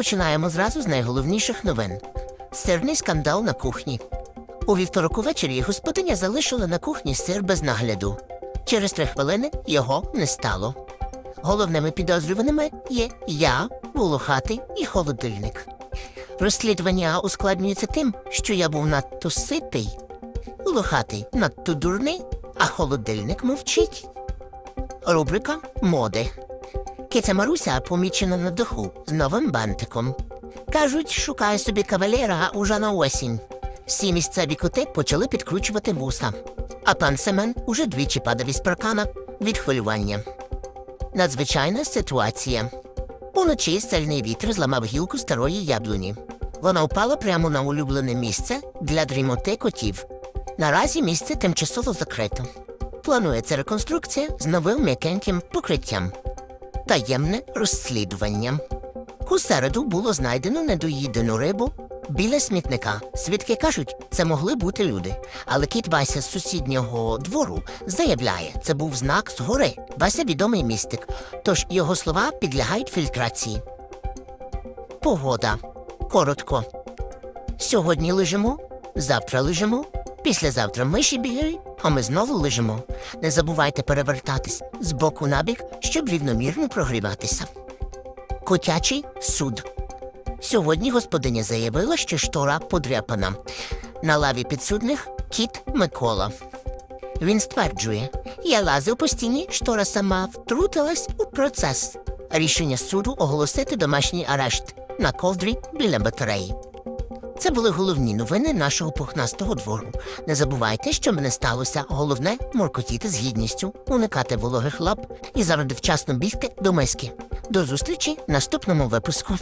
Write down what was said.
починаємо зразу з найголовніших новин. Сирний скандал на кухні. У вівторок увечері господиня залишила на кухні сир без нагляду. Через три хвилини його не стало. Головними підозрюваними є я, волохатий і холодильник. Розслідування ускладнюється тим, що я був надто ситий, волохатий надто дурний, а холодильник мовчить. Рубрика моди. Киця Маруся помічена на даху з новим бантиком. Кажуть, шукає собі кавалера уже на осінь. Всі місцеві коти почали підкручувати вуса, а пан Семен уже двічі падав із паркана від хвилювання. Надзвичайна ситуація. Уночі сильний вітер зламав гілку старої яблуні. Вона впала прямо на улюблене місце для дрімоти котів. Наразі місце тимчасово закрито. Планується реконструкція з новим м'якеньким покриттям. Таємне розслідування. У середу було знайдено недоїдену рибу біля смітника. Свідки кажуть, це могли бути люди. Але кіт Вася з сусіднього двору заявляє, це був знак згори. Вася відомий містик, тож його слова підлягають фільтрації. Погода. Коротко. Сьогодні лежимо, завтра лежимо, післязавтра миші бігають, а ми знову лежимо. Не забувайте перевертатись з боку на бік, щоб рівномірно прогріватися. Котячий суд. Сьогодні господиня заявила, що штора подряпана. На лаві підсудних кіт Микола. Він стверджує, я лазив по стіні, штора сама втрутилась у процес. Рішення суду оголосити домашній арешт на ковдрі біля батареї. Це були головні новини нашого пухнастого двору. Не забувайте, що мене сталося. Головне моркотіти з гідністю, уникати вологих лап і заради вчасно бігти до миски. До зустрічі в наступному випуску.